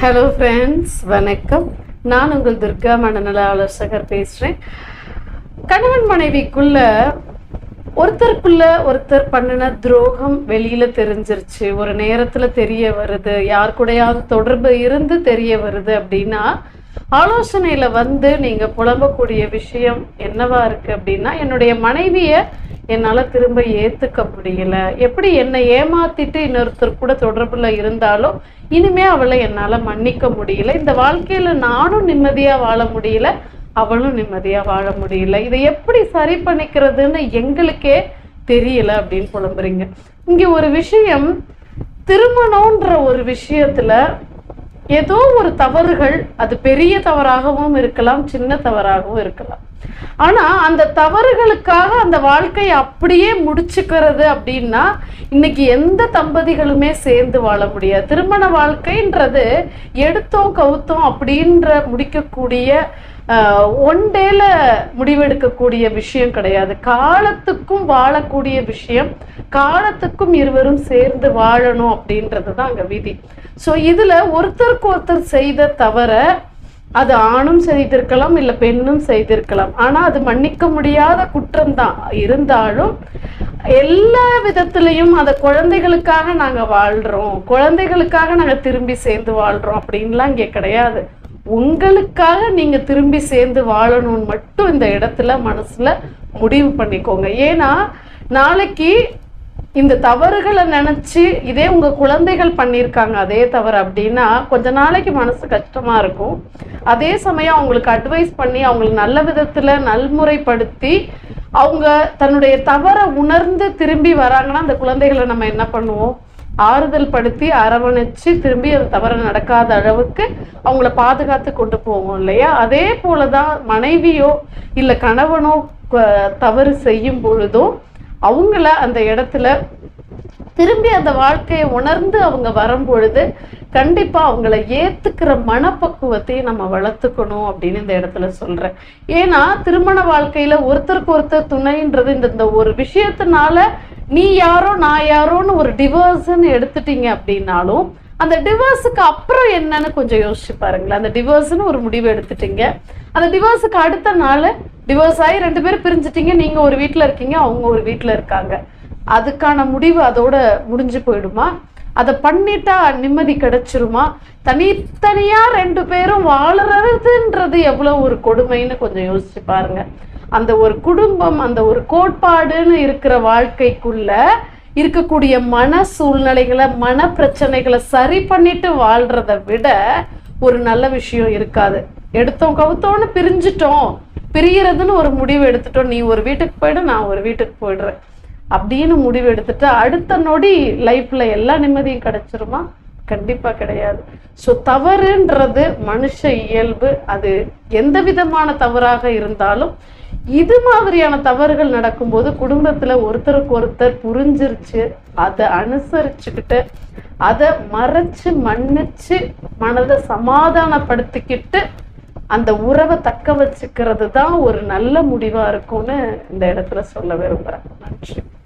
Hello friends வணக்கம். நான் உங்கள் துர்கா மனநல ஆலோசகர் பேசுகிறேன் கணவன் மனைவிக்குள்ள ஒருத்தருக்குள்ள ஒருத்தர் பண்ணின துரோகம் வெளியில தெரிஞ்சிருச்சு. ஒரு நேரத்துல தெரிய வருது. யார் கூடயாவது தொடர்பு இருந்து தெரிய வருது அப்படின்னா ஆலோசனையில வந்து நீங்கள் புலம்பக்கூடிய விஷயம் என்னவா இருக்கு அப்படின்னா என்னுடைய மனைவியை என்னால் திரும்ப ஏற்றுக்க முடியல. எப்படி என்னை ஏமாத்திட்டு இன்னொருத்தர் கூட தொடர்பில் இருந்தாலும் இனிமே அவளை என்னால் மன்னிக்க முடியல. இந்த வாழ்க்கையில் நானும் நிம்மதியாக வாழ முடியல அவளும் நிம்மதியாக வாழ முடியல. இதை எப்படி சரி பண்ணிக்கிறதுன்னு எங்களுக்கே தெரியல அப்படின்னு புலம்புறீங்க. இங்கே ஒரு விஷயம் திருமணம்ன்ற ஒரு விஷயத்தில் ஏதோ ஒரு தவறுகள் அது பெரிய தவறாகவும் இருக்கலாம் சின்ன தவறாகவும் இருக்கலாம். ஆனால் அந்த தவறுகளுக்காக அந்த வாழ்க்கையை அப்படியே முடிச்சுக்கிறது அப்படின்னா இன்னைக்கு எந்த தம்பதிகளுமே சேர்ந்து வாழ முடியாது. திருமண வாழ்க்கைன்றது எடுத்தோம் கவுத்தோம் அப்படின்ற முடிக்கக்கூடிய ஒன் டேல முடிவெடுக்கக்கூடிய விஷயம் கிடையாது. காலத்துக்கும் வாழக்கூடிய விஷயம் காலத்துக்கும் இருவரும் சேர்ந்து வாழணும் அப்படின்றது தான் அங்கே விதி. ஸோ இதில் ஒருத்தருக்கு ஒருத்தர் செய்த தவறை அது ஆணும் செய்திருக்கலாம் இல்லை பெண்ணும் செய்திருக்கலாம். ஆனா அது மன்னிக்க முடியாத குற்றம் தான் இருந்தாலும் எல்லா விதத்திலையும் அதை குழந்தைகளுக்காக நாங்க வாழ்றோம். குழந்தைகளுக்காக நாங்க திரும்பி சேர்ந்து வாழ்றோம் அப்படின்லாம் இங்கே கிடையாது. உங்களுக்காக நீங்க திரும்பி சேர்ந்து வாழணும்னு மட்டும் இந்த இடத்துல மனசுல முடிவு பண்ணிக்கோங்க. ஏன்னா நாளைக்கு இந்த தவறுகளை நினச்சி இதே உங்கள் குழந்தைகள் பண்ணியிருக்காங்க அதே தவறு அப்படின்னா கொஞ்ச நாளைக்கு மனசு கஷ்டமாக இருக்கும். அதே சமயம் அவங்களுக்கு அட்வைஸ் பண்ணி அவங்களுக்கு நல்ல விதத்தில் நல்முறைப்படுத்தி அவங்க தன்னுடைய தவறை உணர்ந்து திரும்பி வராங்கன்னா அந்த குழந்தைகளை நம்ம என்ன பண்ணுவோம்? ஆறுதல் படுத்தி அரவணைச்சு திரும்பி அந்த தவறு நடக்காத அளவுக்கு அவங்கள பாதுகாத்து கொண்டு போவோம் இல்லையா? அதே போலதான் மனைவியோ இல்லை கணவனோ தவறு செய்யும் பொழுதும் அவங்கள அந்த இடத்துல திரும்பி அந்த வாழ்க்கையை உணர்ந்து அவங்க வரும் பொழுது கண்டிப்பா அவங்கள ஏத்துக்கிற மனப்பக்குவத்தையும் நம்ம வளர்த்துக்கணும் அப்படின்னு இந்த இடத்துல சொல்றேன். ஏன்னா திருமண வாழ்க்கையில ஒருத்தருக்கு ஒருத்தர் துணைன்றது இந்த இந்த ஒரு விஷயத்தினால நீ யாரோ நான் யாரோன்னு ஒரு டிவர்ஸ்ன்னு எடுத்துட்டீங்க அப்படின்னாலும் அந்த டிவோர்ஸுக்கு அப்புறம் என்னன்னு கொஞ்சம் யோசிச்சு பாருங்களேன். அந்த டிவோர்ஸ்னு ஒரு முடிவு எடுத்துட்டீங்க. அந்த டிவோர்ஸுக்கு அடுத்த நாள் டிவோர்ஸ் ஆகி ரெண்டு பேரும் பிரிஞ்சுட்டீங்க. நீங்கள் ஒரு வீட்டில் இருக்கீங்க அவங்க ஒரு வீட்டில் இருக்காங்க. அதுக்கான முடிவு அதோட முடிஞ்சு போயிடுமா? அதை பண்ணிட்டா நிம்மதி கிடைச்சிருமா? தனித்தனியாக ரெண்டு பேரும் வாழறதுன்றது எவ்வளோ ஒரு கொடுமைன்னு கொஞ்சம் யோசிச்சு பாருங்க. அந்த ஒரு குடும்பம் அந்த ஒரு கோட்பாடுன்னு இருக்கிற வாழ்க்கைக்குள்ள இருக்கக்கூடிய மன சூழ்நிலைகளை மன பிரச்சனைகளை சரி பண்ணிட்டு வாழ்றதை விட ஒரு நல்ல விஷயம் இருக்காது. எடுத்தோம் கவுத்தோன்னு பிரிஞ்சிட்டோம். பிரியறதுன்னு ஒரு முடிவு எடுத்துட்டோம். நீ ஒரு வீட்டுக்கு போயிடு நான் ஒரு வீட்டுக்கு போயிடுறேன். அப்படின்னு முடிவு எடுத்துட்டு அடுத்த நொடி லைஃப்ல எல்லா நிம்மதியும் கிடைச்சிருமா? கண்டிப்பா கிடையாது. ஸோ தவறுன்றது மனுஷ இயல்பு. அது எந்த விதமான தவறாக இருந்தாலும் இது மாதிரியான தவறுகள் நடக்கும்போது குடும்பத்துல ஒருத்தருக்கு ஒருத்தர் புரிஞ்சிருச்சு அதை அனுசரிச்சுக்கிட்டு அதை மறைச்சு மன்னிச்சு மனதை சமாதானப்படுத்திக்கிட்டு அந்த உறவை தக்க வச்சுக்கிறது தான் ஒரு நல்ல முடிவா இருக்கும்னு இந்த இடத்துல சொல்ல விரும்புறேன். நன்றி.